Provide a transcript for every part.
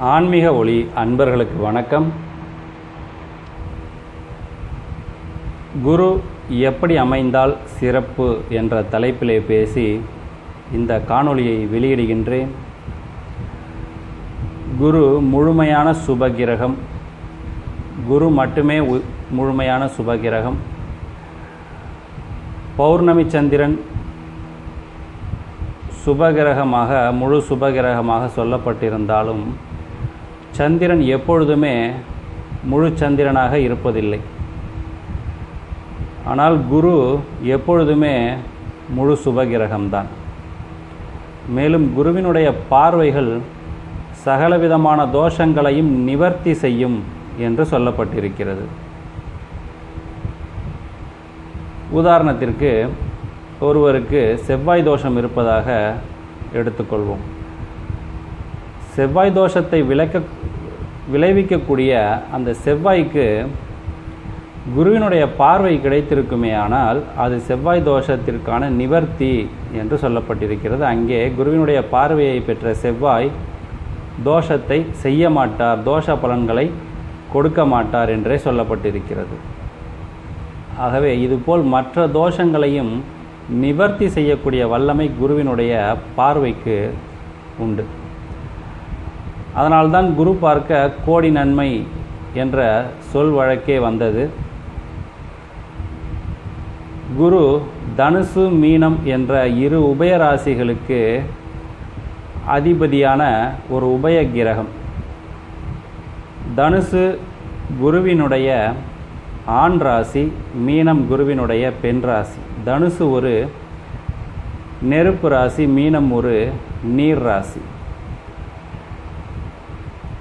ஆன்மீக ஒளி அன்பர்களுக்கு வணக்கம். குரு எப்படி அமைந்தால் சிறப்பு என்ற தலைப்பிலே பேசி இந்த காணொளியை வெளியிடுகின்றேன். குரு முழுமையான சுபகிரகம். குரு மட்டுமே உ- முழுமையான சுபகிரகம். பௌர்ணமி சந்திரன் சுபகிரகமாக முழு சுபகிரகமாக சொல்லப்பட்டிருந்தாலும் சந்திரன் எப்பொழுதுமே முழு சந்திரனாக இருப்பதில்லை. ஆனால் குரு எப்பொழுதுமே முழு சுபகிரகம்தான். மேலும் குருவினுடைய பார்வைகள் சகலவிதமான தோஷங்களையும் நிவர்த்தி செய்யும் என்று சொல்லப்பட்டிருக்கிறது. உதாரணத்திற்கு ஒருவருக்கு செவ்வாய் தோஷம் இருப்பதாக எடுத்துக்கொள்வோம். செவ்வாய் தோஷத்தை விளக்க விளைவிக்கக்கூடிய அந்த செவ்வாய்க்கு குருவினுடைய பார்வை கிடைத்திருக்குமே ஆனால் அது செவ்வாய் தோஷத்திற்கான நிவர்த்தி என்று சொல்லப்பட்டிருக்கிறது. அங்கே குருவினுடைய பார்வையை பெற்ற செவ்வாய் தோஷத்தை செய்ய மாட்டார் தோஷ பலன்களை கொடுக்க மாட்டார் என்றே சொல்லப்பட்டிருக்கிறது. ஆகவே இதுபோல் மற்ற தோஷங்களையும் நிவர்த்தி செய்யக்கூடிய வல்லமை குருவினுடைய பார்வைக்கு உண்டு. அதனால்தான் குரு பார்க்க கோடி நன்மை என்ற சொல் வழக்கே வந்தது. குரு தனுசு மீனம் என்ற இரு உபயராசிகளுக்கு அதிபதியான ஒரு உபய கிரகம். தனுசு குருவினுடைய ஆண் ராசி மீனம் குருவினுடைய பெண் ராசி. தனுசு ஒரு நெருப்பு ராசி மீனம் ஒரு நீர் ராசி.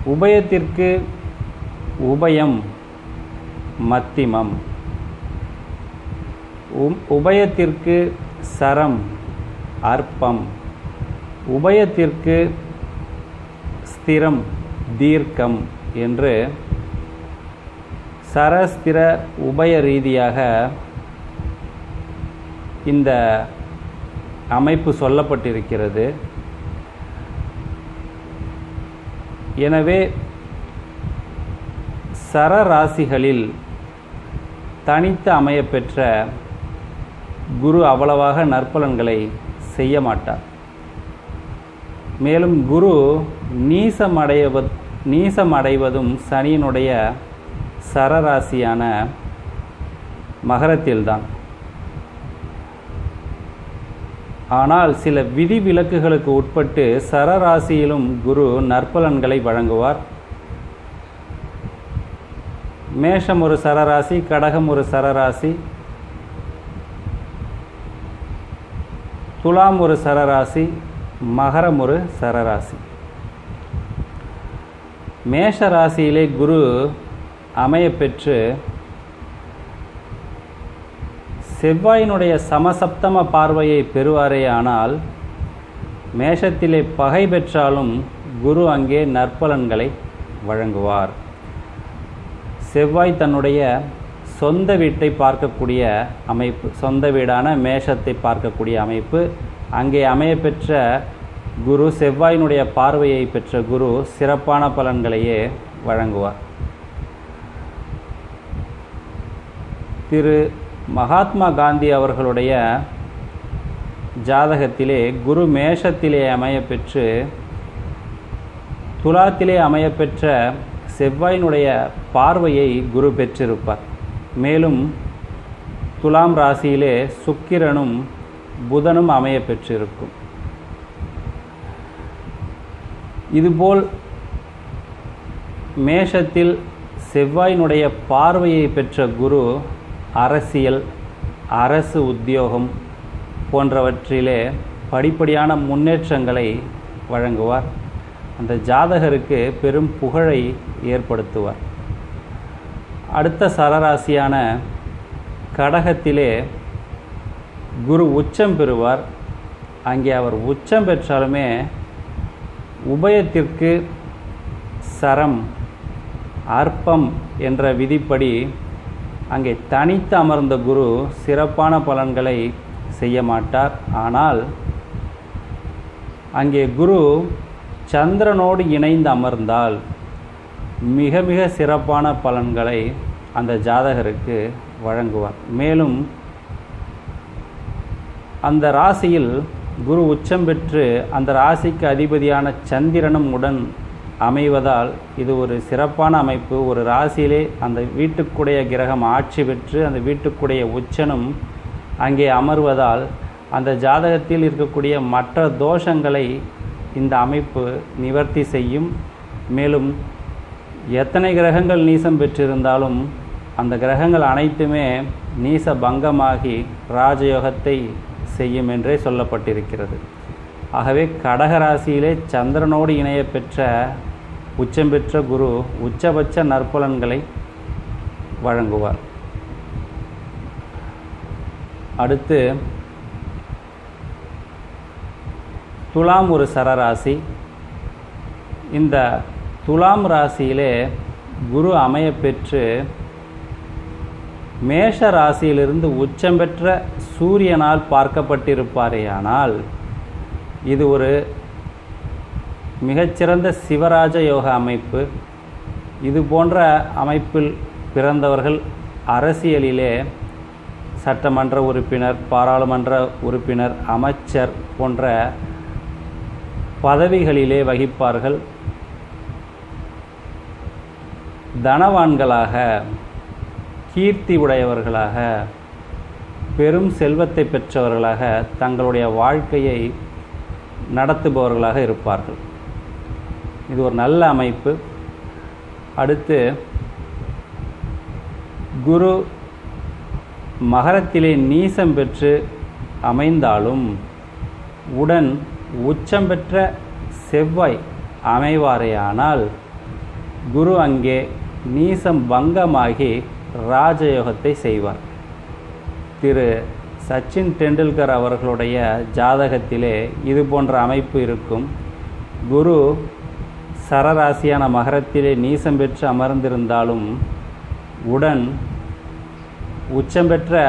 உபயத்திற்கு உபயம் மத்திமம். உம்- உபயத்திற்கு சரம் அற்பம். உபயத்திற்கு ஸ்திரம் தீர்க்கம் என்று சரஸ்திர உபய ரீதியாக இந்த அமைப்பு சொல்லப்பட்டிருக்கிறது. எனவே சரராசிகளில் தனித்து அமையப்பெற்ற குரு அவ்வளவாக நற்பலன்களை செய்ய மாட்டார். மேலும் குரு நீசமடைவ நீசமடைவதும் சனியினுடைய சரராசியான மகரத்தில்தான். ஆனால் சில விதிவிலக்குகளுக்கு உட்பட்டு சரராசியிலும் குரு நற்பலன்களை வழங்குவார். மேஷம் ஒரு சரராசி கடகம் ஒரு சரராசி துலாம் ஒரு சரராசி மகரம் ஒரு சரராசி. மேஷ ராசியிலே குரு அமையப்பெற்று செவ்வாயினுடைய சமசப்தம பார்வையை பெறுவாரே ஆனால் மேஷத்திலே பகை பெற்றாலும் குரு அங்கே நற்பலன்களை வழங்குவார். செவ்வாய் தன்னுடைய சொந்த வீட்டை பார்க்கக்கூடிய அமைப்பு சொந்த வீடான மேஷத்தை பார்க்கக்கூடிய அமைப்பு. அங்கே அமையப்பெற்ற குரு செவ்வாயினுடைய பார்வையை பெற்ற குரு சிறப்பான பலன்களையே வழங்குவார். திரு மகாத்மா காந்தி அவர்களுடைய ஜாதகத்திலே குரு மேஷத்திலே அமையப்பெற்று துலாத்திலே அமையப்பெற்ற செவ்வாயினுடைய பார்வையை குரு பெற்றிருப்பார். மேலும் துலாம் ராசியிலே சுக்கிரனும் புதனும் அமைய பெற்றிருக்கும். இதுபோல் மேஷத்தில் செவ்வாயினுடைய பார்வையை பெற்ற குரு அரசியல் அரசு உத்தியோகம் போன்றவற்றிலே படிப்படியான முன்னேற்றங்களை வழங்குவார். அந்த ஜாதகருக்கு பெரும் புகழை ஏற்படுத்துவார். அடுத்த சரராசியான கடகத்திலே குரு உச்சம் பெறுவார். அங்கே அவர் உச்சம் பெற்றாலுமே உபயத்திற்கு சரம் அற்பம் என்ற விதிப்படி அங்கே தனித்து அமர்ந்த குரு சிறப்பான பலன்களை செய்ய மாட்டார். ஆனால் அங்கே குரு சந்திரனோடு இணைந்து அமர்ந்தால் மிக மிக சிறப்பான பலன்களை அந்த ஜாதகருக்கு வழங்குவார். மேலும் அந்த ராசியில் குரு உச்சம் பெற்று அந்த ராசிக்கு அதிபதியான சந்திரனும் உடன் அமைவதால் இது ஒரு சிறப்பான அமைப்பு. ஒரு ராசியிலே அந்த வீட்டுக்குடைய கிரகம் ஆட்சி பெற்று அந்த வீட்டுக்குடைய உச்சனும் அங்கே அமர்வதால் அந்த ஜாதகத்தில் இருக்கக்கூடிய மற்ற தோஷங்களை இந்த அமைப்பு நிவர்த்தி செய்யும். மேலும் எத்தனை கிரகங்கள் நீசம் பெற்றிருந்தாலும் அந்த கிரகங்கள் அனைத்துமே நீச பங்கமாகி ராஜயோகத்தை செய்யும் என்றே சொல்லப்பட்டிருக்கிறது. ஆகவே கடகராசியிலே சந்திரனோடு இணைய பெற்ற உச்சம் பெற்ற குரு உச்சபட்ச நற்பலன்களை வழங்குவார். அடுத்து துலாம் ஒரு சரராசி. இந்த துலாம் ராசியிலே குரு அமைய பெற்று மேஷ ராசியிலிருந்து உச்சம் பெற்ற சூரியனால் பார்க்கப்பட்டிருப்பாரேயானால் இது ஒரு மிகச்சிறந்த சிவராஜ யோக அமைப்பு. இது போன்ற அமைப்பில் பிறந்தவர்கள் அரசியலிலே சட்டமன்ற உறுப்பினர் பாராளுமன்ற உறுப்பினர் அமைச்சர் போன்ற பதவிகளிலே வகிப்பார்கள். தனவான்களாக கீர்த்தி உடையவர்களாக பெரும் செல்வத்தை பெற்றவர்களாக தங்களுடைய வாழ்க்கையை நடத்துபவர்களாக இருப்பார்கள். இது ஒரு நல்ல அமைப்பு. அடுத்து குரு மகரத்திலே நீசம் பெற்று அமைந்தாலும் உடன் உச்சம் பெற்ற செவ்வாய் அமைவாரேயானால் குரு அங்கே நீசம் பங்கமாகி ராஜயோகத்தை செய்வார். திரு சச்சின் டெண்டுல்கர் அவர்களுடைய ஜாதகத்திலே இது போன்ற அமைப்பு இருக்கும். குரு சரராசியான மகரத்திலே நீசம் பெற்று அமர்ந்திருந்தாலும் உடன் உச்சம் பெற்ற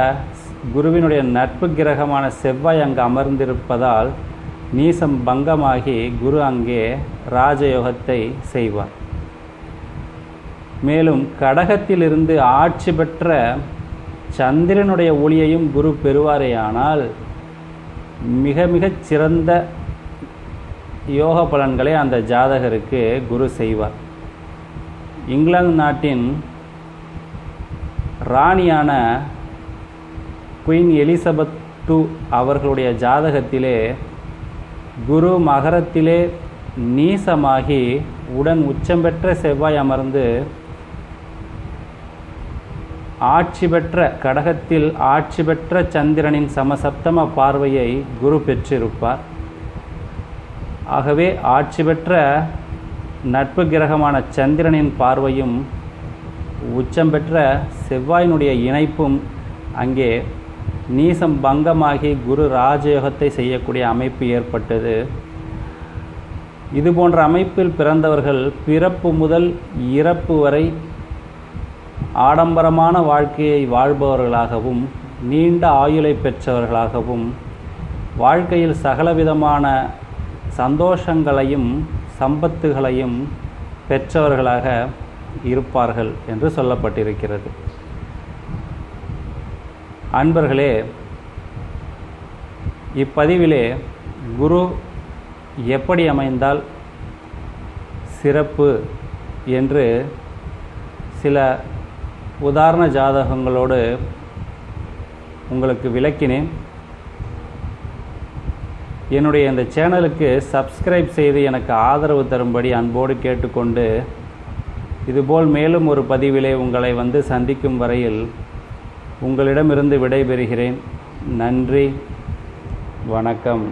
குருவினுடைய நட்பு கிரகமான செவ்வாய் அங்கு அமர்ந்திருப்பதால் நீசம் பங்கமாகி குரு அங்கே ராஜயோகத்தை செய்வார். மேலும் கடகத்திலிருந்து ஆட்சி பெற்ற சந்திரனுடைய ஒளியையும் குரு பெறுவாரேயானால் மிக மிகச் சிறந்த யோக பலன்களை அந்த ஜாதகருக்கு குரு செய்வார். இங்கிலாந்து நாட்டின் ராணியான குயின் எலிசபெத் டூ அவர்களுடைய ஜாதகத்திலே குரு மகரத்திலே நீசமாகி உடன் உச்சம் பெற்ற செவ்வாய் அமர்ந்து ஆட்சி பெற்ற கடகத்தில் ஆட்சி பெற்ற சந்திரனின் சமசப்தம பார்வையை குரு பெற்றிருப்பார். ஆகவே ஆட்சி பெற்ற நட்பு கிரகமான சந்திரனின் பார்வையும் உச்சம் பெற்ற செவ்வாயினுடைய இணைப்பும் அங்கே நீசம் பங்கமாகி குரு ராஜயோகத்தை செய்யக்கூடிய அமைப்பு ஏற்பட்டது. இது போன்ற அமைப்பில் பிறந்தவர்கள் பிறப்பு முதல் இறப்பு வரை ஆடம்பரமான வாழ்க்கையை வாழ்பவர்களாகவும் நீண்ட ஆயுளை பெற்றவர்களாகவும் வாழ்க்கையில் சகலவிதமான சந்தோஷங்களையும் சம்பத்துகளையும் பெற்றவர்களாக இருப்பார்கள் என்று சொல்லப்பட்டிருக்கிறது. அன்பர்களே இப்பதிவிலே குரு எப்படி அமைந்தால் சிறப்பு என்று சில உதாரண ஜாதகங்களோடு உங்களுக்கு விளக்கினேன். என்னுடைய இந்த சேனலுக்கு சப்ஸ்கிரைப் செய்து எனக்கு ஆதரவு தரும்படி அன்போடு கேட்டுக்கொண்டு இதுபோல் மேலும் ஒரு பதிவிலே உங்களை வந்து சந்திக்கும் வரையில் உங்களிடமிருந்து விடைபெறுகிறேன். நன்றி வணக்கம்.